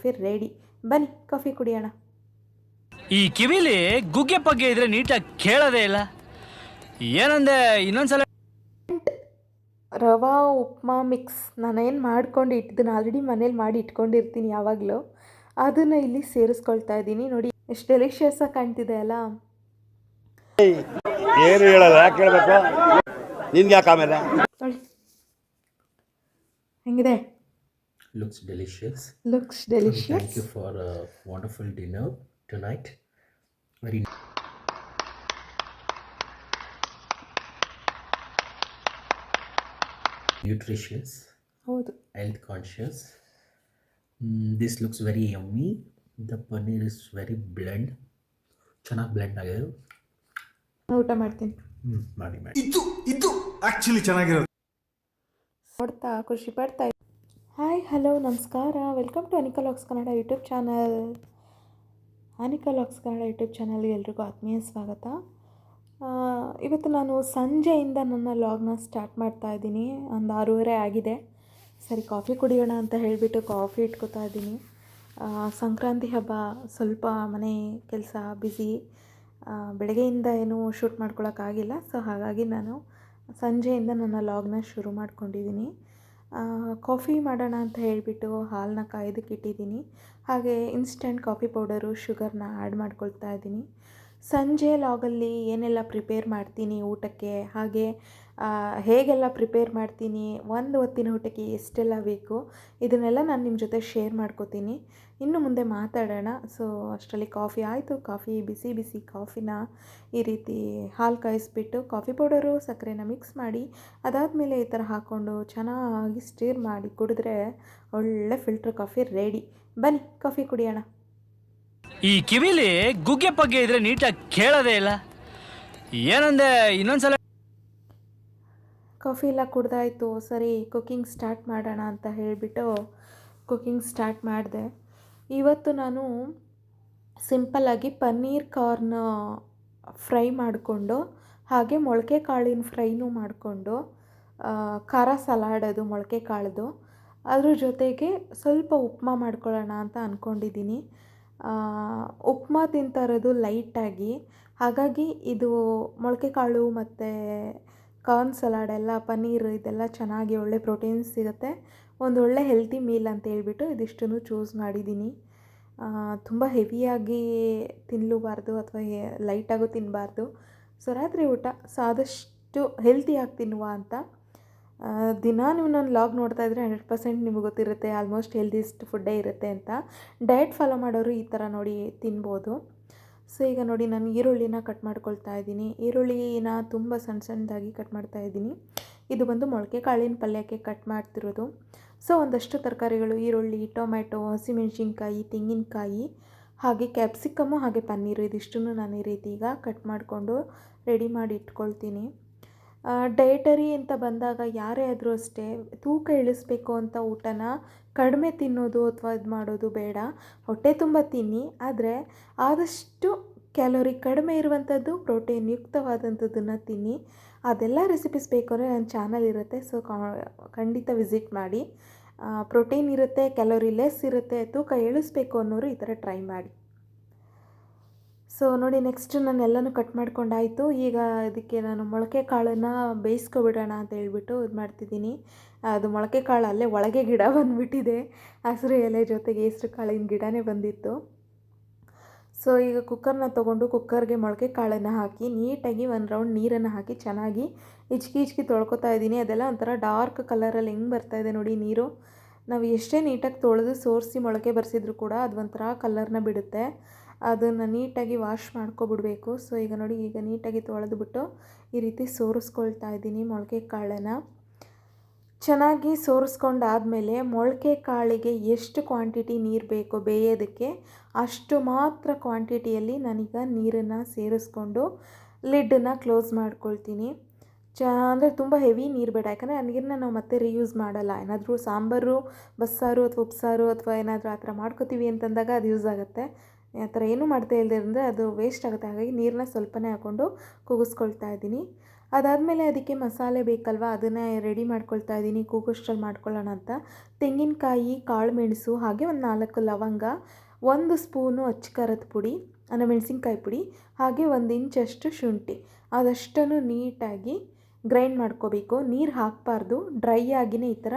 Coffee ready. ಬನ್ನಿ coffee ಕುಡಿಯೋಣ. ಈ ಕಿವಿಲಿ ಗುಗ್ಗೆ ಪಗ್ಗೆ ಇದ್ರೆ ನೀಟಾಗಿ ಕೇಳೋದೇ ಇಲ್ಲ. ಏನಂದೆ ಇನ್ನೊಂದ್ಸಲ ರವಾ ಉಪ್ಮಾ ಮಿಕ್ಸ್ ನಾನೇನು ಮಾಡ್ಕೊಂಡು ಇಟ್ಟಿದ್ದೀನಿ ಆಲ್ರೆಡಿ ಮನೇಲಿ ಮಾಡಿ ಇಟ್ಕೊಂಡಿರ್ತೀನಿ ಯಾವಾಗಲೂ. ಅದನ್ನು ಇಲ್ಲಿ ಸೇರಿಸ್ಕೊಳ್ತಾ ಇದ್ದೀನಿ. ನೋಡಿ ಎಷ್ಟು ಡೆಲಿಷಿಯಸ್ ಆಗಿ ಕಾಣ್ತಿದೆ ಅಲ್ಲ. ಏನು ಹೇಳಲ್ಲ ಯಾಕೆ ಹೇಳ್ಬೇಕು ನಿನ್ಗೆ ಯಾಕೆ ಆಮೇಲೆ? ನೋಡಿ. ಹೆಂಗಿದೆ? Looks delicious. looks delicious Thank you for a wonderful dinner tonight. Very nutritious, ಹೌದು health conscious. Mm, this looks very yummy. The paneer is very blend. ಚೆನ್ನಾಗಿ ಬ್ಲೆಂಡ್ ಆಗಿದೆ ಊಟ ಮಾಡ್ತೀನಿ ಹ್ಞೂ ಮಾಡಿ ಮಾಡಿ ಇದು ಇದು ಆಕ್ಚುಲಿ ಚೆನ್ನಾಗಿರೋದು ನೋಡ್ತಾ ಖುಷಿ ಪಡ್ತಾ ಹಾಯ್, ಹಲೋ, ನಮಸ್ಕಾರ. Welcome to Anika locks Kannada YouTube channel Anika locks Kannada YouTube ಚಾನಲ್ಗೆ ಎಲ್ರಿಗೂ ಆತ್ಮೀಯ ಸ್ವಾಗತ. ಇವತ್ತು ನಾನು ಸಂಜೆಯಿಂದ ನನ್ನ ಲಾಗ್ನ ಸ್ಟಾರ್ಟ್ ಮಾಡ್ತಾ ಇದ್ದೀನಿ. ಒಂದು ಆರೂವರೆ ಆಗಿದೆ. ಸರಿ ಕಾಫಿ ಕುಡಿಯೋಣ ಅಂತ ಹೇಳಿಬಿಟ್ಟು ಕಾಫಿ ಇಟ್ಕೋತಾ ಇದ್ದೀನಿ. ಸಂಕ್ರಾಂತಿ ಹಬ್ಬ ಸ್ವಲ್ಪ ಮನೆ ಕೆಲಸ ಬ್ಯುಸಿ ಬೆಳಗ್ಗೆಯಿಂದ ಏನು ಶೂಟ್ ಮಾಡ್ಕೊಳಕ್ಕಾಗಿಲ್ಲ. ಸೊ ಹಾಗಾಗಿ ನಾನು ಸಂಜೆಯಿಂದ ನನ್ನ ಲಾಗ್ನ ಶುರು ಮಾಡ್ಕೊಂಡಿದ್ದೀನಿ. ಕಾಫಿ ಮಾಡೋಣ ಅಂತ ಹೇಳಿಬಿಟ್ಟು ಹಾಲನ್ನ ಕಾಯೋದಕ್ಕೆ ಇಟ್ಟಿದ್ದೀನಿ ಹಾಗೆ ಇನ್ಸ್ಟೆಂಟ್ ಕಾಫಿ ಪೌಡರು, ಶುಗರ್ನ ಆ್ಯಡ್ ಮಾಡ್ಕೊಳ್ತಾ ಇದ್ದೀನಿ. ಸಂಜೆ ಲಾಗಲ್ಲಿ ಏನೆಲ್ಲ ಪ್ರಿಪೇರ್ ಮಾಡ್ತೀನಿ ಊಟಕ್ಕೆ, ಹಾಗೆ ಹೇಗೆಲ್ಲ ಪ್ರಿಪೇರ್ ಮಾಡ್ತೀನಿ, ಒಂದು ಹೊತ್ತಿನ ಊಟಕ್ಕೆ ಎಷ್ಟೆಲ್ಲ ಬೇಕು, ಇದನ್ನೆಲ್ಲ ನಾನು ನಿಮ್ಮ ಜೊತೆ ಶೇರ್ ಮಾಡ್ಕೋತೀನಿ. ಇನ್ನು ಮುಂದೆ ಮಾತಾಡೋಣ. ಸೊ ಅಷ್ಟರಲ್ಲಿ ಕಾಫಿ ಆಯಿತು. ಕಾಫಿ, ಬಿಸಿ ಬಿಸಿ ಕಾಫಿನ ಈ ರೀತಿ ಹಾಲು ಕಾಯಿಸ್ಬಿಟ್ಟು ಕಾಫಿ ಪೌಡರು, ಸಕ್ಕರೆನ ಮಿಕ್ಸ್ ಮಾಡಿ, ಅದಾದಮೇಲೆ ಈ ಥರ ಹಾಕ್ಕೊಂಡು ಚೆನ್ನಾಗಿ ಸ್ಟೀರ್ ಮಾಡಿ ಕುಡಿದ್ರೆ ಒಳ್ಳೆ ಫಿಲ್ಟರ್ ಕಾಫಿ ರೆಡಿ ಬನ್ನಿ, ಕಾಫಿ ಕುಡಿಯೋಣ. ಈ ಕಿವಿಲಿ ಗುಗ್ಗೆ ಪಗ್ಗೆ ಇದ್ರೆ ನೀಟಾಗಿ ಕೇಳೋದೇ ಇಲ್ಲ. ಏನಂದೆ ಇನ್ನೊಂದ್ಸಲ ಕಾಫಿ ಎಲ್ಲ ಕುಡ್ದಾಯಿತು, ಸರಿ ಕುಕ್ಕಿಂಗ್ ಸ್ಟಾರ್ಟ್ ಮಾಡೋಣ ಅಂತ ಹೇಳಿಬಿಟ್ಟು ಕುಕ್ಕಿಂಗ್ ಸ್ಟಾರ್ಟ್ ಮಾಡಿದೆ. ಇವತ್ತು ನಾನು ಸಿಂಪಲ್ಲಾಗಿ ಪನ್ನೀರ್ ಕಾರ್ನ್ ಫ್ರೈ ಮಾಡಿಕೊಂಡು, ಹಾಗೆ ಮೊಳಕೆ ಕಾಳಿನ ಫ್ರೈನೂ ಮಾಡಿಕೊಂಡು ಖಾರ ಸಲಾಡ್ ಅದು ಮೊಳಕೆ ಕಾಳದು, ಅದ್ರ ಜೊತೆಗೆ ಸ್ವಲ್ಪ ಉಪ್ಮಾ ಮಾಡ್ಕೊಳ್ಳೋಣ ಅಂತ ಅಂದ್ಕೊಂಡಿದ್ದೀನಿ ಉಪ್ಮಾ ತಿಂತಾ ಇರೋದು ಲೈಟಾಗಿ ಹಾಗಾಗಿ ಇದು ಮೊಳಕೆ ಕಾಳು ಮತ್ತು ಕಾರ್ನ್ ಸಲಾಡ್ ಎಲ್ಲ, ಪನ್ನೀರ್ ಇದೆಲ್ಲ ಚೆನ್ನಾಗಿ ಒಳ್ಳೆ ಪ್ರೋಟೀನ್ಸ್ ಸಿಗುತ್ತೆ. ಒಂದು ಒಳ್ಳೆ ಹೆಲ್ತಿ ಮೀಲ್ ಅಂತ ಹೇಳ್ಬಿಟ್ಟು ಇದಿಷ್ಟನ್ನು ಚೂಸ್ ಮಾಡಿದ್ದೀನಿ. ತುಂಬ ಹೆವಿಯಾಗಿ ತಿನ್ನಲೂಬಾರ್ದು ಅಥವಾ ಲೈಟಾಗೂ ತಿನ್ನಬಾರ್ದು ಸೊ, ರಾತ್ರಿ ಊಟ ಸೊ ಆದಷ್ಟು ಹೆಲ್ತಿಯಾಗಿ ತಿನ್ನುವ ಅಂತ. ದಿನ ನೀವು ನನ್ನ ಲಾಗ್ ನೋಡ್ತಾ ಇದ್ದರೆ ಹಂಡ್ರೆಡ್ ಪರ್ಸೆಂಟ್ ನಿಮಗೆ ಗೊತ್ತಿರುತ್ತೆ, ಆಲ್ಮೋಸ್ಟ್ ಹೆಲ್ದಿಸ್ಟ್ ಫುಡ್ಡೇ ಇರುತ್ತೆ ಅಂತ. ಡಯಟ್ ಫಾಲೋ ಮಾಡೋರು ಈ ಥರ ನೋಡಿ ತಿನ್ಬೋದು. ಸೊ ಈಗ ನೋಡಿ ನಾನು ಈರುಳ್ಳಿನ ಕಟ್ ಮಾಡ್ಕೊಳ್ತಾ ಇದ್ದೀನಿ. ಈರುಳ್ಳಿನ ತುಂಬ ಸಣ್ಣ ಸಣ್ಣದಾಗಿ ಕಟ್ ಮಾಡ್ತಾ ಇದ್ದೀನಿ. ಇದು ಬಂದು ಮೊಳಕೆ ಕಾಳಿನ ಪಲ್ಯಕ್ಕೆ ಕಟ್ ಮಾಡ್ತಿರೋದು. ಸೊ ಒಂದಷ್ಟು ತರಕಾರಿಗಳು, ಈರುಳ್ಳಿ, ಟೊಮ್ಯಾಟೊ, ಹಸಿಮೆಣಸಿನ್ಕಾಯಿ, ತೆಂಗಿನಕಾಯಿ, ಹಾಗೆ ಕ್ಯಾಪ್ಸಿಕಮ್ಮು ಹಾಗೆ ಪನ್ನೀರು, ಇದಿಷ್ಟನ್ನು ನಾನು ಈ ರೀತಿ ಈಗ ಕಟ್ ಮಾಡಿಕೊಂಡು ರೆಡಿ ಮಾಡಿ ಇಟ್ಕೊಳ್ತೀನಿ. ಡಯಟರಿ ಅಂತ ಬಂದಾಗ ಯಾರೇ ಆದರೂ ಅಷ್ಟೇ ತೂಕ ಇಳಿಸ್ಬೇಕು ಅಂತ ಊಟನ ಕಡಿಮೆ ತಿನ್ನೋದು ಅಥವಾ ಇದು ಮಾಡೋದು ಬೇಡ. ಹೊಟ್ಟೆ ತುಂಬ ತಿನ್ನಿ, ಆದರೆ ಆದಷ್ಟು ಕ್ಯಾಲೋರಿ ಕಡಿಮೆ ಇರುವಂಥದ್ದು, ಪ್ರೋಟೀನ್ ಯುಕ್ತವಾದಂಥದ್ದನ್ನು ತಿನ್ನಿ. ಅದೆಲ್ಲ ರೆಸಿಪೀಸ್ ಬೇಕು ನನ್ನ ಚಾನಲ್ ಇರುತ್ತೆ, ಸೊ ಖಂಡಿತ ವಿಸಿಟ್ ಮಾಡಿ. ಪ್ರೋಟೀನ್ ಇರುತ್ತೆ, ಕ್ಯಾಲೋರಿ ಲೆಸ್ ಇರುತ್ತೆ, ತೂಕ ಇಳಿಸ್ಬೇಕು ಅನ್ನೋರು ಈ ಥರ ಟ್ರೈ ಮಾಡಿ. ಸೊ ನೋಡಿ ನೆಕ್ಸ್ಟ್ ನಾನು ಎಲ್ಲನೂ ಕಟ್ ಮಾಡ್ಕೊಂಡಾಯಿತು. ಈಗ ಇದಕ್ಕೆ ನಾನು ಮೊಳಕೆ ಕಾಳನ್ನು ಬೇಯಿಸ್ಕೊಬಿಡೋಣ ಅಂತ ಹೇಳ್ಬಿಟ್ಟು ಇದು ಮಾಡ್ತಿದ್ದೀನಿ. ಅದು ಮೊಳಕೆ ಕಾಳು ಅಲ್ಲೇ ಒಳಗೆ ಗಿಡ ಬಂದುಬಿಟ್ಟಿದೆ. ಹಸಿರು ಎಲೆ ಜೊತೆಗೆ ಹೆಸ್ರು ಕಾಳಿನ ಗಿಡನೇ ಬಂದಿತ್ತು. ಸೊ ಈಗ ಕುಕ್ಕರ್ನ ತೊಗೊಂಡು ಕುಕ್ಕರ್ಗೆ ಮೊಳಕೆ ಕಾಳನ್ನು ಹಾಕಿ, ನೀಟಾಗಿ ಒಂದು ರೌಂಡ್ ನೀರನ್ನು ಹಾಕಿ ಚೆನ್ನಾಗಿ ಹಿಚ್ಕಿ ಹಿಚ್ಕಿ ತೊಳ್ಕೊತಾ ಇದ್ದೀನಿ. ಅದೆಲ್ಲ ಒಂಥರ ಡಾರ್ಕ್ ಕಲರಲ್ಲಿ ಹೆಂಗೆ ಬರ್ತಾ ಇದೆ ನೋಡಿ ನೀರು. ನಾವು ಎಷ್ಟೇ ನೀಟಾಗಿ ತೊಳೆದು ಸೋರಿಸಿ ಮೊಳಕೆ ಬರೆಸಿದ್ರು ಕೂಡ ಅದು ಒಂಥರ ಕಲರ್ನ ಬಿಡುತ್ತೆ. ಅದನ್ನು ನೀಟಾಗಿ ವಾಶ್ ಮಾಡ್ಕೊಬಿಡಬೇಕು. ಸೊ ಈಗ ನೋಡಿ, ಈಗ ನೀಟಾಗಿ ತೊಳೆದ್ಬಿಟ್ಟು ಈ ರೀತಿ ಸೋರಿಸ್ಕೊಳ್ತಾ ಇದ್ದೀನಿ ಮೊಳಕೆ ಕಾಳನ್ನು ಚೆನ್ನಾಗಿ ಸೋರಿಸ್ಕೊಂಡಾದಮೇಲೆ ಮೊಳಕೆ ಕಾಳಿಗೆ ಎಷ್ಟು ಕ್ವಾಂಟಿಟಿ ನೀರು ಬೇಕು ಬೇಯೋದಕ್ಕೆ ಅಷ್ಟು ಮಾತ್ರ ಕ್ವಾಂಟಿಟಿಯಲ್ಲಿ ನಾನೀಗ ನೀರನ್ನು ಸೇರಿಸ್ಕೊಂಡು ಲಿಡ್ಡನ್ನು ಕ್ಲೋಸ್ ಮಾಡ್ಕೊಳ್ತೀನಿ. ಚ, ಅಂದರೆ ತುಂಬ ಹೆವಿ ನೀರು ಬೇಡ. ಯಾಕಂದರೆ ಆ ನೀರನ್ನ ನಾವು ಮತ್ತೆ ರೀಯೂಸ್ ಮಾಡಲ್ಲ. ಏನಾದರೂ ಸಾಂಬಾರು, ಬಸ್ಸಾರು ಅಥವಾ ಉಪ್ಸಾರು ಅಥವಾ ಏನಾದರೂ ಆ ಥರ ಮಾಡ್ಕೋತೀವಿ ಅಂತಂದಾಗ ಅದು ಯೂಸ್ ಆಗುತ್ತೆ. ಆ ಥರ ಏನೂ ಮಾಡ್ತಾ ಇಲ್ಲದೆ ಅಂದರೆ ಅದು ವೇಸ್ಟ್ ಆಗುತ್ತೆ. ಹಾಗಾಗಿ ನೀರನ್ನ ಸ್ವಲ್ಪನೇ ಹಾಕ್ಕೊಂಡು ಕೂಗಿಸ್ಕೊಳ್ತಾ ಇದ್ದೀನಿ. ಅದಾದಮೇಲೆ ಅದಕ್ಕೆ ಮಸಾಲೆ ಬೇಕಲ್ವ? ಅದನ್ನು ರೆಡಿ ಮಾಡ್ಕೊಳ್ತಾ ಇದ್ದೀನಿ. ಕೂಗೋಷ್ಟ್ರಲ್ಲಿ ಮಾಡ್ಕೊಳ್ಳೋಣ ಅಂತ. ತೆಂಗಿನಕಾಯಿ ಕಾಳು ಮೆಣಸು ಹಾಗೆ ಒಂದು ನಾಲ್ಕು ಲವಂಗ, ಒಂದು ಸ್ಪೂನು ಅಚ್ಚಕಾರದ ಪುಡಿ ಅಂದರೆ ಮೆಣಸಿನ್ಕಾಯಿ ಪುಡಿ, ಹಾಗೆ ಒಂದು ಇಂಚಷ್ಟು ಶುಂಠಿ. ಅದಷ್ಟನ್ನು ನೀಟಾಗಿ ಗ್ರೈಂಡ್ ಮಾಡ್ಕೋಬೇಕು. ನೀರು ಹಾಕಬಾರ್ದು. ಡ್ರೈ ಆಗಿನೇ ಈ ಥರ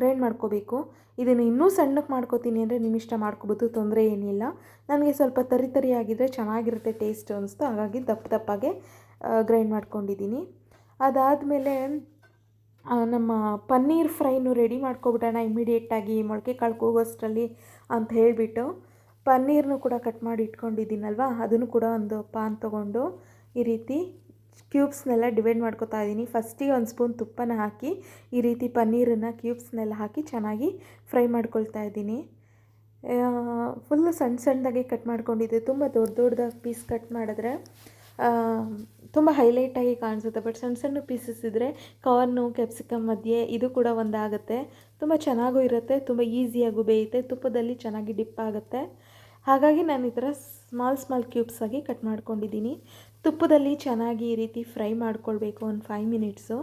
ಗ್ರೈಂಡ್ ಮಾಡ್ಕೋಬೇಕು. ಇದನ್ನು ಇನ್ನೂ ಸಣ್ಣಕ್ಕೆ ಮಾಡ್ಕೋತೀನಿ ಅಂದರೆ ನಿಮ್ಮಿಷ್ಟ ಮಾಡ್ಕೋಬೋದು. ತೊಂದರೆ ಏನಿಲ್ಲ. ನನಗೆ ಸ್ವಲ್ಪ ತರಿ ತರಿ ಆಗಿದ್ದರೆ ಚೆನ್ನಾಗಿರುತ್ತೆ ಟೇಸ್ಟ್ ಅನಿಸ್ತು. ಹಾಗಾಗಿ ದಪ್ಪ ದಪ್ಪಾಗೆ ಗ್ರೈಂಡ್ ಮಾಡ್ಕೊಂಡಿದ್ದೀನಿ ಅದಾದಮೇಲೆ ನಮ್ಮ ಪನ್ನೀರ್ ಫ್ರೈನು ರೆಡಿ ಮಾಡ್ಕೊಬಿಡೋಣ ಇಮಿಡಿಯೇಟಾಗಿ ಮೊಳಕೆ ಕಾಳು ಕೂಗೋಷ್ಟರಲ್ಲಿ ಅಂತ ಹೇಳಿಬಿಟ್ಟು ಪನ್ನೀರ್ನು ಕೂಡ ಕಟ್ ಮಾಡಿ ಇಟ್ಕೊಂಡಿದ್ದೀನಲ್ವ? ಅದನ್ನು ಕೂಡ ಒಂದು ಪಾನ್ ತೊಗೊಂಡು ಈ ರೀತಿ ಕ್ಯೂಬ್ಸ್ನೆಲ್ಲ ಡಿವೈಡ್ ಮಾಡ್ಕೊತಾ ಇದ್ದೀನಿ. ಫಸ್ಟಿಗೆ ಒಂದು ಸ್ಪೂನ್ ತುಪ್ಪನ ಹಾಕಿ, ಈ ರೀತಿ ಪನ್ನೀರನ್ನು ಕ್ಯೂಬ್ಸ್ನೆಲ್ಲ ಹಾಕಿ ಚೆನ್ನಾಗಿ ಫ್ರೈ ಮಾಡ್ಕೊಳ್ತಾ ಇದ್ದೀನಿ. ಫುಲ್ಲು ಸಣ್ಣ ಸಣ್ಣದಾಗಿ ಕಟ್ ಮಾಡ್ಕೊಂಡಿದ್ದೆ. ತುಂಬ ದೊಡ್ಡ ದೊಡ್ಡದಾಗಿ ಪೀಸ್ ಕಟ್ ಮಾಡಿದ್ರೆ ತುಂಬ ಹೈಲೈಟಾಗಿ ಕಾಣಿಸುತ್ತೆ. ಬಟ್ ಸಣ್ಣ ಸಣ್ಣ ಪೀಸಸ್ ಇದ್ದರೆ ಕಾರ್ನು ಕ್ಯಾಪ್ಸಿಕಮ್ ಮಧ್ಯೆ ಇದು ಕೂಡ ಒಂದಾಗುತ್ತೆ. ತುಂಬ ಚೆನ್ನಾಗೂ ಇರುತ್ತೆ, ತುಂಬ ಈಸಿಯಾಗೂ ಬೇಯುತ್ತೆ. ತುಪ್ಪದಲ್ಲಿ ಚೆನ್ನಾಗಿ ಡಿಪ್ ಆಗುತ್ತೆ. ಹಾಗಾಗಿ ನಾನು ಈ ಥರ ಸ್ಮಾಲ್ ಸ್ಮಾಲ್ ಕ್ಯೂಬ್ಸ್ ಆಗಿ ಕಟ್ ಮಾಡ್ಕೊಂಡಿದ್ದೀನಿ. ತುಪ್ಪದಲ್ಲಿ ಚೆನ್ನಾಗಿ ಈ ರೀತಿ ಫ್ರೈ ಮಾಡ್ಕೊಳ್ಬೇಕು ಒಂದು ಫೈವ್ ಮಿನಿಟ್ಸು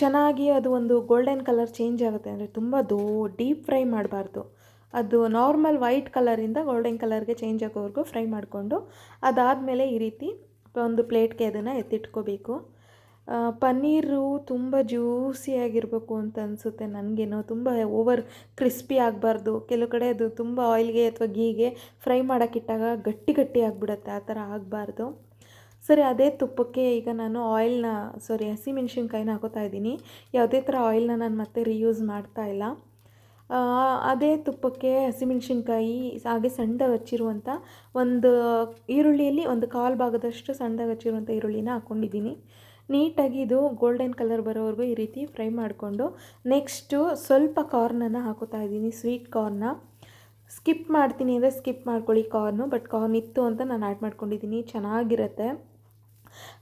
ಚೆನ್ನಾಗಿ ಅದು ಒಂದು ಗೋಲ್ಡನ್ ಕಲರ್ ಚೇಂಜ್ ಆಗುತ್ತೆ. ಅಂದರೆ ತುಂಬ ದೋ ಡೀಪ್ ಫ್ರೈ ಮಾಡಬಾರ್ದು. ಅದು ನಾರ್ಮಲ್ ವೈಟ್ ಕಲರಿಂದ ಗೋಲ್ಡನ್ ಕಲರ್ಗೆ ಚೇಂಜ್ ಆಗೋವರೆಗೂ ಫ್ರೈ ಮಾಡಿಕೊಂಡು ಅದಾದಮೇಲೆ ಈ ರೀತಿ ಒಂದು ಪ್ಲೇಟ್ಗೆ ಅದನ್ನು ಎತ್ತಿಟ್ಕೋಬೇಕು. ಪನ್ನೀರು ತುಂಬ ಜ್ಯೂಸಿಯಾಗಿರಬೇಕು ಅಂತ ಅನಿಸುತ್ತೆ ನನಗೇನೋ. ತುಂಬ ಓವರ್ ಕ್ರಿಸ್ಪಿ ಆಗಬಾರ್ದು. ಕೆಲವು ಕಡೆ ಅದು ತುಂಬ ಆಯಿಲ್ಗೆ ಅಥವಾ ಗೀಗೆ ಫ್ರೈ ಮಾಡೋಕ್ಕಿಟ್ಟಾಗ ಗಟ್ಟಿ ಗಟ್ಟಿ ಆಗಿಬಿಡುತ್ತೆ, ಆ ಥರ ಆಗಬಾರ್ದು. ಸರಿ, ಅದೇ ತುಪ್ಪಕ್ಕೆ ಈಗ ನಾನು ಆಯಿಲ್ನ ಸಾರಿ ಹಸಿಮೆಣ್ಸಿನ್ಕಾಯಿನ ಹಾಕೋತಾ ಇದ್ದೀನಿ. ಯಾವುದೇ ಥರ ಆಯಿಲ್ನ ನಾನು ಮತ್ತೆ ರೀಯೂಸ್ ಮಾಡ್ತಾ ಇಲ್ಲ. ಅದೇ ತುಪ್ಪಕ್ಕೆ ಹಸಿಮೆಣ್ಸಿನ್ಕಾಯಿ ಹಾಗೆ ಸಣ್ಣದಾಗಿ ಹಚ್ಚಿರುವಂಥ ಒಂದು ಈರುಳ್ಳಿಯಲ್ಲಿ ಒಂದು ಕಾಲು ಭಾಗದಷ್ಟು ಸಣ್ಣದಾಗಿ ಹಚ್ಚಿರುವಂಥ ಈರುಳ್ಳಿನ ಹಾಕ್ಕೊಂಡಿದ್ದೀನಿ ನೀಟಾಗಿ ಇದು ಗೋಲ್ಡನ್ ಕಲರ್ ಬರೋವರೆಗೂ ಈ ರೀತಿ ಫ್ರೈ ಮಾಡಿಕೊಂಡು ನೆಕ್ಸ್ಟು ಸ್ವಲ್ಪ ಕಾರ್ನನ್ನು ಹಾಕೋತಾ ಇದ್ದೀನಿ ಸ್ವೀಟ್ ಕಾರ್ನ ಸ್ಕಿಪ್ ಮಾಡ್ತೀನಿ ಅಂದರೆ ಸ್ಕಿಪ್ ಮಾಡ್ಕೊಳ್ಳಿ ಕಾರ್ನು ಬಟ್ ಕಾರ್ನ್ ಇತ್ತು ಅಂತ ನಾನು ಆ್ಯಡ್ ಮಾಡ್ಕೊಂಡಿದ್ದೀನಿ, ಚೆನ್ನಾಗಿರುತ್ತೆ.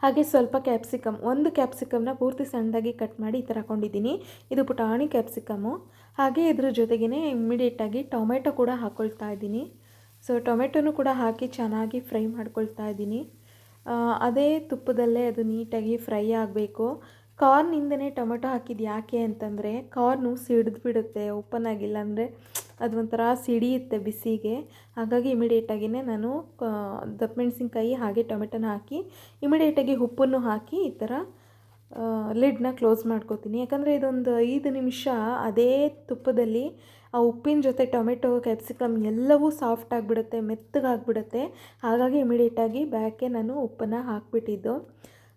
ಹಾಗೆ ಸ್ವಲ್ಪ ಕ್ಯಾಪ್ಸಿಕಮ್ ಒಂದು ಕ್ಯಾಪ್ಸಿಕಮ್ನ ಪೂರ್ತಿ ಸಣ್ಣದಾಗಿ ಕಟ್ ಮಾಡಿ ಈ ಥರ ಹಾಕೊಂಡಿದ್ದೀನಿ. ಇದು ಪುಟಾಣಿ ಕ್ಯಾಪ್ಸಿಕಮು ಹಾಗೆ ಇದ್ರ ಜೊತೆಗೇ ಇಮ್ಮಿಡಿಯೇಟಾಗಿ ಟೊಮೆಟೊ ಕೂಡ ಹಾಕ್ಕೊಳ್ತಾ ಇದ್ದೀನಿ. ಸೊ ಟೊಮೆಟೊನೂ ಕೂಡ ಹಾಕಿ ಚೆನ್ನಾಗಿ ಫ್ರೈ ಮಾಡ್ಕೊಳ್ತಾ ಇದ್ದೀನಿ. ಅದೇ ತುಪ್ಪದಲ್ಲೇ ಅದು ನೀಟಾಗಿ ಫ್ರೈ ಆಗಬೇಕು. ಕಾರ್ನಿಂದನೇ ಟೊಮೆಟೊ ಹಾಕಿದ್ದು ಯಾಕೆ ಅಂತಂದರೆ ಕಾರ್ನು ಸಿಡಿದು ಬಿಡುತ್ತೆ, ಓಪನ್ ಆಗಿಲ್ಲ ಅಂದರೆ ಅದು ಒಂಥರ ಸಿಡಿಯುತ್ತೆ ಬಿಸಿಗೆ. ಹಾಗಾಗಿ ಇಮಿಡಿಯೇಟಾಗಿಯೇ ನಾನು ದಪ್ಪ ಮೆಣಸಿನ್ಕಾಯಿ ಹಾಗೆ ಟೊಮೆಟೊನ ಹಾಕಿ ಇಮಿಡಿಯೇಟಾಗಿ ಉಪ್ಪನ್ನು ಹಾಕಿ ಈ ಥರ ಲಿಡ್ನ ಕ್ಲೋಸ್ ಮಾಡ್ಕೋತೀನಿ. ಯಾಕಂದರೆ ಇದೊಂದು ಐದು ನಿಮಿಷ ಅದೇ ತುಪ್ಪದಲ್ಲಿ ಆ ಉಪ್ಪಿನ ಜೊತೆ ಟೊಮೆಟೊ ಕ್ಯಾಪ್ಸಿಕಮ್ ಎಲ್ಲವೂ ಸಾಫ್ಟ್ ಆಗಿಬಿಡುತ್ತೆ ಮೆತ್ತಗಾಗ್ಬಿಡುತ್ತೆ ಹಾಗಾಗಿ ಇಮಿಡಿಯೇಟಾಗಿ ಬ್ಯಾಕೆ ನಾನು ಉಪ್ಪನ್ನು ಹಾಕಿಬಿಟ್ಟಿದ್ದು.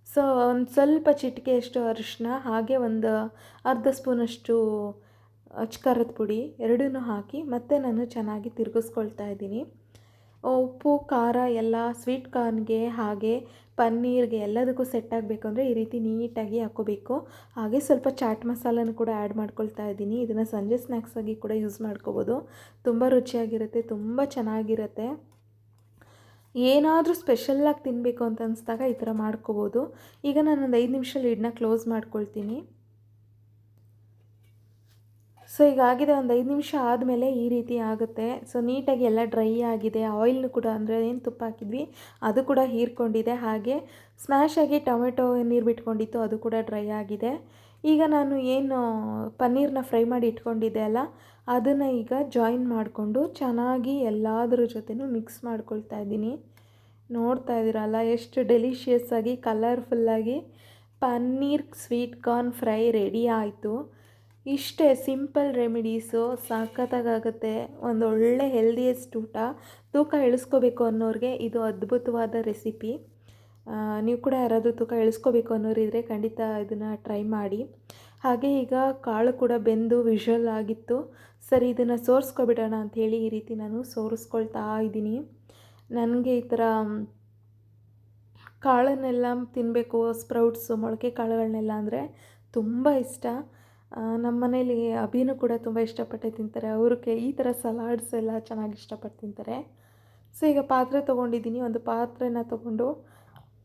ಸೊ ಒಂದು ಸ್ವಲ್ಪ ಚಿಟಿಕೆಯಷ್ಟು ಅರಿಶಿನ ಹಾಗೆ ಒಂದು ಅರ್ಧ ಸ್ಪೂನಷ್ಟು ಅಚ್ಕಾರದ ಪುಡಿ ಎರಡೂ ಹಾಕಿ ಮತ್ತೆ ನಾನು ಚೆನ್ನಾಗಿ ತಿರುಗಿಸ್ಕೊಳ್ತಾ ಇದ್ದೀನಿ. ಉಪ್ಪು, ಖಾರ ಎಲ್ಲ ಸ್ವೀಟ್ ಕಾರ್ನ್ಗೆ ಹಾಗೆ ಪನ್ನೀರ್ಗೆ ಎಲ್ಲದಕ್ಕೂ ಸೆಟ್ ಆಗಬೇಕು ಅಂದರೆ ಈ ರೀತಿ ನೀಟಾಗಿ ಹಾಕ್ಕೋಬೇಕು. ಹಾಗೆ ಸ್ವಲ್ಪ ಚಾಟ್ ಮಸಾಲನೂ ಕೂಡ ಆ್ಯಡ್ ಮಾಡ್ಕೊಳ್ತಾ ಇದ್ದೀನಿ. ಇದನ್ನು ಸಂಜೆ ಸ್ನ್ಯಾಕ್ಸಾಗಿ ಕೂಡ ಯೂಸ್ ಮಾಡ್ಕೋಬೋದು. ತುಂಬ ರುಚಿಯಾಗಿರುತ್ತೆ, ತುಂಬ ಚೆನ್ನಾಗಿರುತ್ತೆ. ಏನಾದರೂ ಸ್ಪೆಷಲ್ಲಾಗಿ ತಿನ್ನಬೇಕು ಅಂತ ಅನಿಸ್ದಾಗ ಈ ಥರ ಮಾಡ್ಕೋಬೋದು. ಈಗ ನಾನು ಒಂದು ಐದು ನಿಮಿಷ ಲೀಡ್ನ ಕ್ಲೋಸ್ ಮಾಡ್ಕೊಳ್ತೀನಿ. ಸೊ ಈಗ ಆಗಿದೆ ಒಂದು ಐದು ನಿಮಿಷ ಆದಮೇಲೆ ಈ ರೀತಿ ಆಗುತ್ತೆ. ಸೊ ನೀಟಾಗಿ ಎಲ್ಲ ಡ್ರೈ ಆಗಿದೆ. ಆಯಿಲ್ನು ಕೂಡ ಅಂದರೆ ಏನು ತುಪ್ಪ ಹಾಕಿದ್ವಿ? ಅದು ಕೂಡ ಹೀರ್ಕೊಂಡಿದೆ. ಹಾಗೆ ಸ್ಮ್ಯಾಶ್ ಆಗಿ ಟೊಮೆಟೊ ನೀರು ಬಿಟ್ಕೊಂಡಿತ್ತು. ಅದು ಕೂಡ ಡ್ರೈ ಆಗಿದೆ. ಈಗ ನಾನು ಏನು ಪನ್ನೀರ್ನ ಫ್ರೈ ಮಾಡಿ ಇಟ್ಕೊಂಡಿದ್ದೆ ಅಲ್ಲ, ಅದನ್ನು ಈಗ ಜಾಯಿನ್ ಮಾಡಿಕೊಂಡು ಚೆನ್ನಾಗಿ ಎಲ್ಲದರ ಜೊತೆನೂ ಮಿಕ್ಸ್ ಮಾಡ್ಕೊಳ್ತಾ ಇದ್ದೀನಿ. ನೋಡ್ತಾ ಇದ್ದೀರಲ್ಲ, ಎಷ್ಟು ಡೆಲಿಷಿಯಸ್ ಆಗಿ ಕಲರ್ಫುಲ್ಲಾಗಿ paneer sweet corn fry ready ಆಯಿತು. ಇಷ್ಟೇ ಸಿಂಪಲ್ ರೆಮಿಡೀಸು ಸಖತ್ತಾಗುತ್ತೆ ಒಂದು ಒಳ್ಳೆ ಹೆಲ್ದಿಯೆಸ್ಟ್ ಊಟ. ತೂಕ ಇಳಿಸ್ಕೋಬೇಕು ಅನ್ನೋರಿಗೆ ಇದು ಅದ್ಭುತವಾದ ರೆಸಿಪಿ. ನೀವು ಕೂಡ ಯಾರಾದರೂ ತೂಕ ಇಳಿಸ್ಕೋಬೇಕು ಅನ್ನೋರಿದ್ರೆ ಖಂಡಿತ ಇದನ್ನು ಟ್ರೈ ಮಾಡಿ. ಹಾಗೆ ಈಗ ಕಾಳು ಕೂಡ ಬೆಂದು ವಿಷಲ್ ಆಗಿತ್ತು. ಸರಿ, ಇದನ್ನು ಸೋರಿಸ್ಕೊಬಿಡೋಣ ಅಂಥೇಳಿ ಈ ರೀತಿ ನಾನು ಸೋರಿಸ್ಕೊಳ್ತಾ ಇದ್ದೀನಿ. ನನಗೆ ಈ ಥರ ಕಾಳನ್ನೆಲ್ಲ ತಿನ್ನಬೇಕು ಸ್ಪ್ರೌಟ್ಸು ಮೊಳಕೆ ಕಾಳುಗಳನ್ನೆಲ್ಲ ಅಂದರೆ ತುಂಬ ಇಷ್ಟ. ನಮ್ಮ ಮನೇಲಿ ಅಭಿನೂ ಕೂಡ ತುಂಬ ಇಷ್ಟಪಟ್ಟೆ ತಿಂತಾರೆ. ಅವ್ರಿಗೆ ಈ ಥರ ಸಲಾಡ್ಸ್ ಎಲ್ಲ ಚೆನ್ನಾಗಿ ಇಷ್ಟಪಟ್ಟು ತಿಂತಾರೆ. ಸೊ, ಈಗ ಪಾತ್ರೆ ತೊಗೊಂಡಿದ್ದೀನಿ. ಒಂದು ಪಾತ್ರೆನ ತೊಗೊಂಡು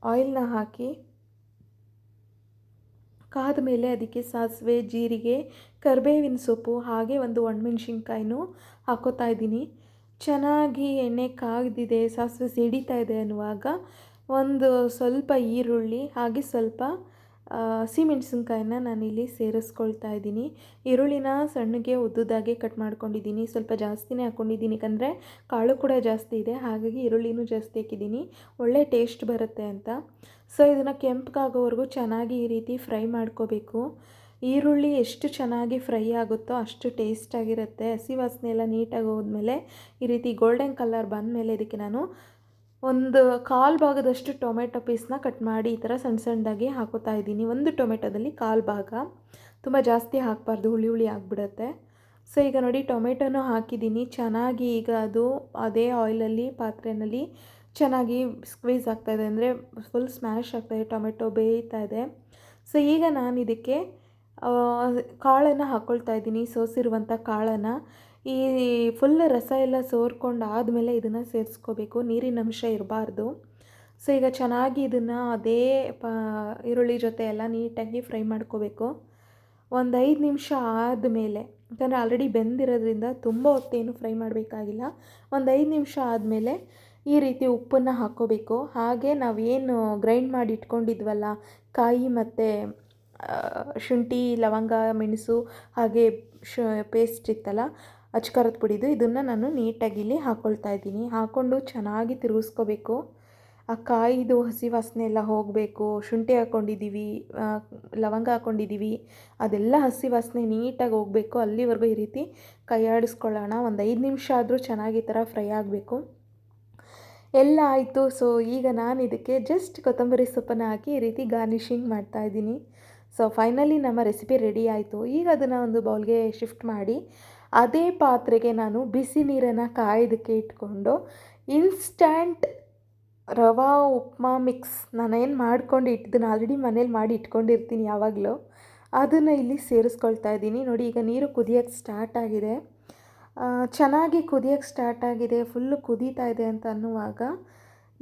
ಆಯಿಲ್ನ ಹಾಕಿ ಕಾದ ಮೇಲೆ ಅದಕ್ಕೆ ಸಾಸಿವೆ, ಜೀರಿಗೆ, ಕರಿಬೇವಿನ ಸೊಪ್ಪು, ಹಾಗೆ ಒಂದು ಒಣಮೆಣ್ಸಿನ್ಕಾಯಿನೂ ಹಾಕೋತಾ ಇದ್ದೀನಿ. ಚೆನ್ನಾಗಿ ಎಣ್ಣೆ ಕಾಗ್ದಿದೆ ಸಾಸಿವೆ ಸಿಡಿತಾ ಇದೆ ಅನ್ನುವಾಗ ಒಂದು ಸ್ವಲ್ಪ ಈರುಳ್ಳಿ, ಹಾಗೆ ಸ್ವಲ್ಪ ಹಸಿಮೆಣ್ಸಿನ್ಕಾಯಿನ ನಾನಿಲ್ಲಿ ಸೇರಿಸ್ಕೊಳ್ತಾ ಇದ್ದೀನಿ. ಈರುಳ್ಳಿನ ಸಣ್ಣಗೆ ಉದ್ದುದಾಗೆ ಕಟ್ ಮಾಡ್ಕೊಂಡಿದ್ದೀನಿ. ಸ್ವಲ್ಪ ಜಾಸ್ತಿನೇ ಹಾಕ್ಕೊಂಡಿದ್ದೀನಿ ಯಾಕಂದರೆ ಕಾಳು ಕೂಡ ಜಾಸ್ತಿ ಇದೆ. ಹಾಗಾಗಿ ಈರುಳ್ಳಿನೂ ಜಾಸ್ತಿ ಹಾಕಿದ್ದೀನಿ. ಒಳ್ಳೆ ಟೇಸ್ಟ್ ಬರುತ್ತೆ ಅಂತ. ಸೊ, ಇದನ್ನು ಕೆಂಪಗಾಗೋವರೆಗೂ ಚೆನ್ನಾಗಿ ಈ ರೀತಿ ಫ್ರೈ ಮಾಡ್ಕೋಬೇಕು. ಈರುಳ್ಳಿ ಎಷ್ಟು ಚೆನ್ನಾಗಿ ಫ್ರೈ ಆಗುತ್ತೋ ಅಷ್ಟು ಟೇಸ್ಟಾಗಿರುತ್ತೆ. ಹಸಿ ವಾಸನೆ ಎಲ್ಲ ನೀಟಾಗಿ ಹೋದ್ಮೇಲೆ ಈ ರೀತಿ ಗೋಲ್ಡನ್ ಕಲರ್ ಬಂದಮೇಲೆ ಇದಕ್ಕೆ ನಾನು ಒಂದು ಕಾಲು ಭಾಗದಷ್ಟು ಟೊಮೆಟೊ ಪೀಸ್ನ ಕಟ್ ಮಾಡಿ ಈ ಥರ ಸಣ್ಣ ಸಣ್ಣದಾಗಿ ಹಾಕೋತಾ ಇದ್ದೀನಿ. ಒಂದು ಟೊಮೆಟೊದಲ್ಲಿ ಕಾಲು ಭಾಗ ತುಂಬ ಜಾಸ್ತಿ ಹಾಕಬಾರ್ದು, ಹುಳಿ ಹುಳಿ ಆಗಿಬಿಡುತ್ತೆ. ಸೊ, ಈಗ ನೋಡಿ, ಟೊಮೆಟೊನೂ ಹಾಕಿದ್ದೀನಿ. ಚೆನ್ನಾಗಿ ಈಗ ಅದು ಅದೇ ಆಯಿಲಲ್ಲಿ, ಪಾತ್ರೆಯಲ್ಲಿ ಚೆನ್ನಾಗಿ ಸ್ಕ್ವೀಸ್ ಆಗ್ತಾಯಿದೆ ಅಂದರೆ ಫುಲ್ ಸ್ಮ್ಯಾಶ್ ಆಗ್ತಾಯಿದೆ ಟೊಮೆಟೊ ಬೇಯ್ತಾ ಇದೆ. ಸೊ, ಈಗ ನಾನು ಇದಕ್ಕೆ ಕಾಳನ್ನು ಹಾಕ್ಕೊಳ್ತಾ ಇದ್ದೀನಿ. ಸೋಸಿರುವಂಥ ಕಾಳನ್ನು. ಈ ಫುಲ್ ರಸ ಎಲ್ಲ ಸೋರ್ಕೊಂಡು ಆದಮೇಲೆ ಇದನ್ನು ಸೇರಿಸ್ಕೋಬೇಕು. ನೀರಿನ ಅಂಶ ಇರಬಾರ್ದು. ಸೊ ಈಗ ಚೆನ್ನಾಗಿ ಇದನ್ನು ಅದೇ ಪ, ಈರುಳ್ಳಿ ಜೊತೆ ಎಲ್ಲ ನೀಟಾಗಿ ಫ್ರೈ ಮಾಡ್ಕೋಬೇಕು. ಒಂದು ಐದು ನಿಮಿಷ ಆದಮೇಲೆ, ಯಾಕಂದರೆ ಆಲ್ರೆಡಿ ಬೆಂದಿರೋದ್ರಿಂದ ತುಂಬ ಹೊತ್ತೇನು ಫ್ರೈ ಮಾಡಬೇಕಾಗಿಲ್ಲ. ಒಂದು ಐದು ನಿಮಿಷ ಆದಮೇಲೆ ಈ ರೀತಿ ಉಪ್ಪನ್ನು ಹಾಕ್ಕೋಬೇಕು ಹಾಗೆ ನಾವೇನು ಗ್ರೈಂಡ್ ಮಾಡಿ ಇಟ್ಕೊಂಡಿದ್ವಲ್ಲ, ಕಾಯಿ ಮತ್ತು ಶುಂಠಿ, ಲವಂಗ, ಮೆಣಸು ಹಾಗೆ ಶ ಪೇಸ್ಟ್ ಇತ್ತಲ್ಲ ಅಚ್ಕಾರದ ಪುಡಿದು ಇದನ್ನು ನಾನು ನೀಟಾಗಿ ಇಲ್ಲಿ ಹಾಕ್ಕೊಳ್ತಾ ಇದ್ದೀನಿ. ಹಾಕ್ಕೊಂಡು ಚೆನ್ನಾಗಿ ತಿರುಗಿಸ್ಕೋಬೇಕು. ಆ ಕಾಯಿದು ಹಸಿ ವಾಸನೆ ಎಲ್ಲ ಹೋಗಬೇಕು. ಶುಂಠಿ ಹಾಕ್ಕೊಂಡಿದ್ದೀವಿ ಲವಂಗ ಹಾಕ್ಕೊಂಡಿದ್ದೀವಿ ಅದೆಲ್ಲ ಹಸಿ ವಾಸನೆ ನೀಟಾಗಿ ಹೋಗಬೇಕು. ಅಲ್ಲಿವರೆಗೂ ಈ ರೀತಿ ಕೈಯಾಡಿಸ್ಕೊಳ್ಳೋಣ. ಒಂದು ಐದು ನಿಮಿಷ ಆದರೂ ಚೆನ್ನಾಗಿ ಈ ಥರ ಫ್ರೈ ಆಗಬೇಕು. ಎಲ್ಲ ಆಯಿತು. ಸೊ, ಈಗ ನಾನು ಇದಕ್ಕೆ ಜಸ್ಟ್ ಕೊತ್ತಂಬರಿ ಸೊಪ್ಪನ್ನು ಹಾಕಿ ಈ ರೀತಿ ಗಾರ್ನಿಷಿಂಗ್ ಮಾಡ್ತಾಯಿದ್ದೀನಿ ಸೊ, ಫೈನಲಿ ನಮ್ಮ ರೆಸಿಪಿ ರೆಡಿ ಆಯಿತು. ಈಗ ಅದನ್ನು ಒಂದು ಬೌಲ್ಗೆ ಶಿಫ್ಟ್ ಮಾಡಿ ಅದೇ ಪಾತ್ರೆಗೆ ನಾನು ಬಿಸಿ ನೀರನ್ನು ಕಾಯೋದಕ್ಕೆ ಇಟ್ಕೊಂಡು ಇನ್ಸ್ಟ್ಯಾಂಟ್ ರವಾ ಉಪ್ಮಾ ಮಿಕ್ಸ್ ನಾನೇನು ಮಾಡ್ಕೊಂಡು ಇಟ್ಟಿದ್ದೀನಿ ಆಲ್ರೆಡಿ ಮನೇಲಿ ಮಾಡಿ ಇಟ್ಕೊಂಡಿರ್ತೀನಿ ಯಾವಾಗಲೂ. ಅದನ್ನು ಇಲ್ಲಿ ಸೇರಿಸ್ಕೊಳ್ತಾ ಇದ್ದೀನಿ. ನೋಡಿ, ಈಗ ನೀರು ಕುದಿಯೋಕ್ಕೆ ಸ್ಟಾರ್ಟ್ ಆಗಿದೆ. ಚೆನ್ನಾಗಿ ಕುದಿಯೋಕ್ಕೆ ಸ್ಟಾರ್ಟ್ ಆಗಿದೆ ಫುಲ್ಲು ಕುದೀತಾ ಇದೆ ಅಂತ ಅನ್ನುವಾಗ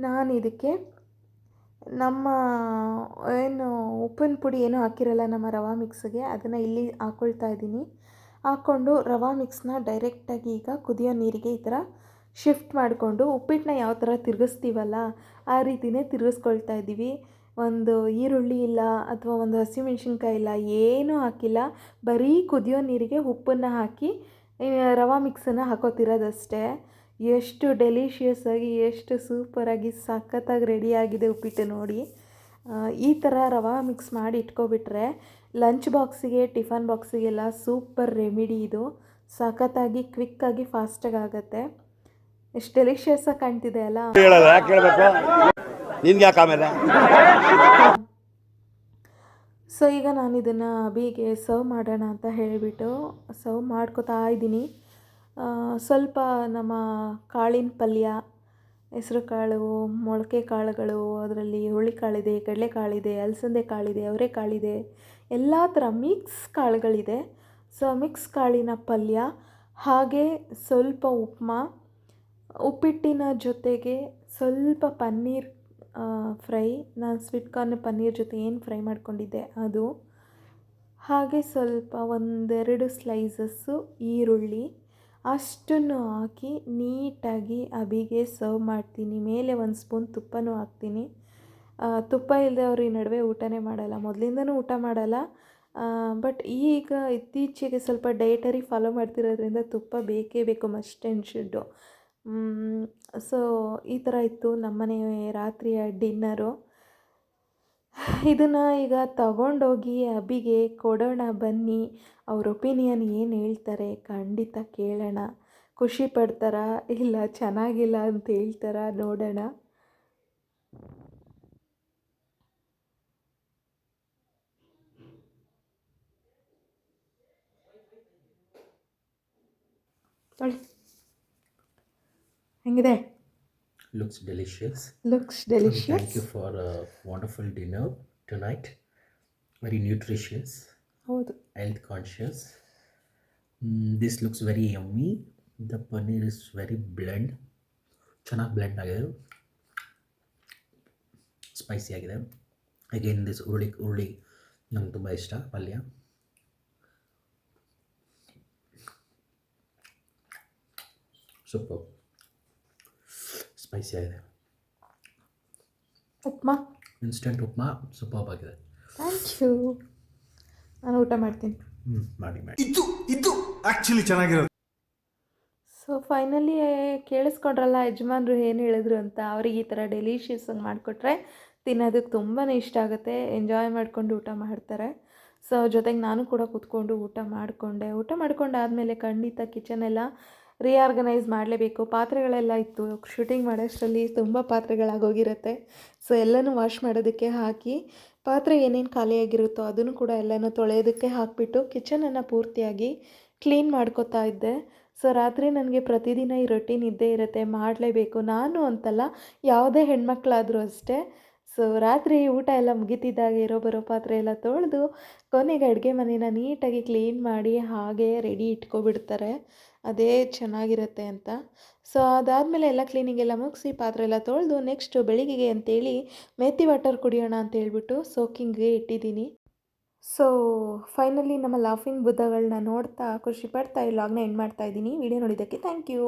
ನಾನು ಇದಕ್ಕೆ ನಮ್ಮ, ಏನು ಉಪ್ಪಿನ ಪುಡಿ ಏನೂ ಹಾಕಿರಲ್ಲ ನಮ್ಮ ರವಾ ಮಿಕ್ಸ್ಗೆ ಅದನ್ನು ಇಲ್ಲಿ ಹಾಕ್ಕೊಳ್ತಾ ಇದ್ದೀನಿ. ಹಾಕ್ಕೊಂಡು ರವಾ ಮಿಕ್ಸ್ನ ಡೈರೆಕ್ಟಾಗಿ ಈಗ ಕುದಿಯೋ ನೀರಿಗೆ ಈ ಥರ ಶಿಫ್ಟ್ ಮಾಡಿಕೊಂಡು ಉಪ್ಪಿಟ್ಟನ್ನ ಯಾವ ಥರ ತಿರುಗಿಸ್ತೀವಲ್ಲ ಆ ರೀತಿಯೇ ತಿರುಗಿಸ್ಕೊಳ್ತಾ ಇದ್ದೀವಿ. ಒಂದು ಈರುಳ್ಳಿ ಇಲ್ಲ ಅಥವಾ ಒಂದು ಹಸಿಮೆಣ್ಸಿನ್ಕಾಯಿ ಇಲ್ಲ, ಏನೂ ಹಾಕಿಲ್ಲ. ಬರೀ ಕುದಿಯೋ ನೀರಿಗೆ ಉಪ್ಪನ್ನು ಹಾಕಿ ರವಾ ಮಿಕ್ಸನ್ನು ಹಾಕೋತಿರೋದಷ್ಟೇ. ಎಷ್ಟು ಡೆಲಿಷಿಯಸ್ ಆಗಿ, ಎಷ್ಟು ಸೂಪರಾಗಿ ಸಖತ್ತಾಗಿ ರೆಡಿಯಾಗಿದೆ ಉಪ್ಪಿಟ್ಟು ನೋಡಿ. ಈ ಥರ ರವಾ ಮಿಕ್ಸ್ ಮಾಡಿ ಇಟ್ಕೊಬಿಟ್ರೆ ಲಂಚ್ ಬಾಕ್ಸಿಗೆ ಟಿಫನ್ ಬಾಕ್ಸಿಗೆಲ್ಲ ಸೂಪರ್ ರೆಮಿಡಿ ಇದು. ಸಖತ್ತಾಗಿ ಕ್ವಿಕ್ಕಾಗಿ ಫಾಸ್ಟಾಗಿ ಆಗುತ್ತೆ. ಎಷ್ಟು ಡೆಲಿಷಿಯಸ್ ಆಗಿ ಕಾಣ್ತಿದೆ ಅಲ್ಲ? ಸೊ ಈಗ ನಾನು ಇದನ್ನು ಅಬಿಗೆ ಸರ್ವ್ ಮಾಡೋಣ ಅಂತ ಹೇಳಿಬಿಟ್ಟು ಸರ್ವ್ ಮಾಡ್ಕೋತಾ ಇದ್ದೀನಿ. ಸ್ವಲ್ಪ ನಮ್ಮ ಕಾಳಿನ ಪಲ್ಯ ಹೆಸರು ಕಾಳು ಮೊಳಕೆ ಕಾಳುಗಳು ಅದರಲ್ಲಿ ಹುರುಳಿಕಾಳಿದೆ ಕಡಲೆಕಾಳಿದೆ ಅಲಸಂದೆ ಕಾಳಿದೆ ಅವರೆಕಾಳಿದೆ ಎಲ್ಲ ಥರ ಮಿಕ್ಸ್ ಕಾಳುಗಳಿದೆ. ಸೊ ಮಿಕ್ಸ್ ಕಾಳಿನ ಪಲ್ಯ, ಹಾಗೆ ಸ್ವಲ್ಪ ಉಪ್ಮಾ, ಉಪ್ಪಿಟ್ಟಿನ ಜೊತೆಗೆ ಸ್ವಲ್ಪ ಪನ್ನೀರ್ ಫ್ರೈ. ನಾನು ಸ್ವೀಟ್ ಕಾರ್ನ್ ಪನ್ನೀರ್ ಜೊತೆ ಏನು ಫ್ರೈ ಮಾಡ್ಕೊಂಡಿದ್ದೆ ಅದು. ಹಾಗೆ ಸ್ವಲ್ಪ ಒಂದೆರಡು ಸ್ಲೈಸಸ್ಸು ಈರುಳ್ಳಿ. ಅಷ್ಟನ್ನು ಹಾಕಿ ನೀಟಾಗಿ ಅಬಿಗೆ ಸರ್ವ್ ಮಾಡ್ತೀನಿ. ಮೇಲೆ ಒಂದು ಸ್ಪೂನ್ ತುಪ್ಪನೂ ಹಾಕ್ತೀನಿ. ತುಪ್ಪ ಇಲ್ಲದೆ ಅವ್ರು ಈ ನಡುವೆ ಊಟನೇ ಮಾಡಲ್ಲ. ಮೊದಲಿಂದನೂ ಊಟ ಮಾಡಲ್ಲ. ಬಟ್ ಈಗ ಇತ್ತೀಚೆಗೆ ಸ್ವಲ್ಪ ಡಯಟರಿ ಫಾಲೋ ಮಾಡ್ತಿರೋದ್ರಿಂದ ತುಪ್ಪ ಬೇಕೇ ಬೇಕು ಮಸ್ಟ್ ಆ್ಯಂಡ್ ಶುಡ್ಡು ಸೊ ಈ ಥರ ಇತ್ತು ನಮ್ಮನೆ ರಾತ್ರಿಯ ಡಿನ್ನರು ಇದನ್ನು ಈಗ ತಗೊಂಡೋಗಿ ಅಬಿಗೆ ಕೊಡೋಣ ಬನ್ನಿ. ಅವ್ರ ಒಪಿನಿಯನ್ ಏನು ಹೇಳ್ತಾರೆ ಖಂಡಿತ ಕೇಳೋಣ. ಖುಷಿ ಪಡ್ತಾರಾ? ಇಲ್ಲ ಚೆನ್ನಾಗಿಲ್ಲ ಅಂತ ಹೇಳ್ತಾರಾ? ನೋಡೋಣ. ಹೆಂಗಿದೆ Looks delicious. Looks And Thank you for a wonderful dinner tonight. Very nutritious, ಹೌದು health conscious. Mm, this looks very yummy. The paneer is very blend. ಚೆನ್ನಾಗಿ ಬ್ಲೆಂಡ್ ಆಗಿದೆ ಸ್ಪೈಸಿ ಆಗಿದೆ ಅಗೇನ್ ದಿಸ್ ಹುರುಳಿ ಹುರುಳಿ ನಂಗೆ ತುಂಬ ಇಷ್ಟ ಪಲ್ಯ ಸೂಪರ್ ಸ್ಪೈಸಿ ಆಗಿದೆ. ಉಪ್ಮಾ? ಇನ್ಸ್ಟೆಂಟ್ ಉಪ್ಮಾ ಸೂಪರ್ ಆಗಿದೆ. ಥ್ಯಾಂಕ್ ಯು ನಾನು ಊಟ ಮಾಡ್ತೀನಿ. ಹ್ಞೂ ಮಾಡಿ ಮಾಡಿ. ಇದು ಇದು ಆ್ಯಕ್ಚುಲಿ ಚೆನ್ನಾಗಿರೋದು. ಸೊ ಫೈನಲಿ ಕೇಳಿಸ್ಕೊಂಡ್ರಲ್ಲ ಯಜಮಾನ್ರು ಏನು ಹೇಳಿದ್ರು ಅಂತ ಅವ್ರಿಗೆ ಈ ಥರ ಡೆಲಿಷಿಯಸ್ ಆಗಿ ಮಾಡಿಕೊಟ್ರೆ ತಿನ್ನೋದಕ್ಕೆ ತುಂಬಾ ಇಷ್ಟ ಆಗುತ್ತೆ ಎಂಜಾಯ್ ಮಾಡಿಕೊಂಡು ಊಟ ಮಾಡ್ತಾರೆ. ಸೊ ಜೊತೆಗೆ ನಾನು ಕೂಡ ಕೂತ್ಕೊಂಡು ಊಟ ಮಾಡಿಕೊಂಡೆ. ಊಟ ಮಾಡ್ಕೊಂಡಾದಮೇಲೆ ಖಂಡಿತ ಕಿಚನ್ ಎಲ್ಲ ರೀಆರ್ಗನೈಸ್ ಮಾಡಲೇಬೇಕು. ಪಾತ್ರೆಗಳೆಲ್ಲ ಇತ್ತು. ಶೂಟಿಂಗ್ ಮಾಡೋಷ್ಟರಲ್ಲಿ ತುಂಬ ಪಾತ್ರೆಗಳಾಗೋಗಿರುತ್ತೆ. ಸೊ ಎಲ್ಲನೂ ವಾಶ್ ಮಾಡೋದಕ್ಕೆ ಹಾಕಿ, ಪಾತ್ರೆ ಏನೇನು ಖಾಲಿಯಾಗಿರುತ್ತೋ ಅದನ್ನು ಕೂಡ ಎಲ್ಲನೂ ತೊಳೆಯೋದಕ್ಕೆ ಹಾಕಿಬಿಟ್ಟು ಕಿಚನನ್ನು ಪೂರ್ತಿಯಾಗಿ ಕ್ಲೀನ್ ಮಾಡ್ಕೋತಾ ಇದ್ದೆ. ಸೊ ರಾತ್ರಿ ನನಗೆ ಪ್ರತಿದಿನ ಈ ರೊಟೀನ್ ಇದ್ದೇ ಇರುತ್ತೆ. ಮಾಡಲೇಬೇಕು. ನಾನು ಅಂತಲ್ಲ, ಯಾವುದೇ ಹೆಣ್ಮಕ್ಳಾದರೂ ಅಷ್ಟೇ. ಸೊ ರಾತ್ರಿ ಊಟ ಎಲ್ಲ ಮುಗಿತಿದ್ದಾಗ ಇರೋ ಬರೋ ಪಾತ್ರೆ ಎಲ್ಲ ತೊಳೆದು ಕೊನೆಗೆ ಅಡುಗೆ ಮನೇನ ನೀಟಾಗಿ ಕ್ಲೀನ್ ಮಾಡಿ ಹಾಗೆ ರೆಡಿ ಇಟ್ಕೊಬಿಡ್ತಾರೆ. ಅದೇ ಚೆನ್ನಾಗಿರುತ್ತೆ ಅಂತ. ಸೊ ಅದಾದಮೇಲೆ ಎಲ್ಲ ಕ್ಲೀನಿಂಗ್ ಎಲ್ಲ ಮುಗಿಸಿ ಪಾತ್ರೆ ಎಲ್ಲ ತೊಳೆದು ನೆಕ್ಸ್ಟು ಬೆಳಿಗ್ಗೆಗೆ ಅಂತೇಳಿ ಮೇಥಿ ವಾಟರ್ ಕುಡಿಯೋಣ ಅಂತ ಹೇಳ್ಬಿಟ್ಟು ಸೋಕಿಂಗ್ಗೆ ಇಟ್ಟಿದ್ದೀನಿ. ಸೊ ಫೈನಲಿ ನಮ್ಮ ಲಾಫಿಂಗ್ ಬುದ್ಧಗಳನ್ನ ನೋಡ್ತಾ ಖುಷಿ ಪಡ್ತಾ ಈ ಲಾಗ್ನ ಎಂಡ್ ಮಾಡ್ತಾ ಇದ್ದೀನಿ. ವಿಡಿಯೋ ನೋಡಿದ್ದಕ್ಕೆ ಥ್ಯಾಂಕ್ ಯು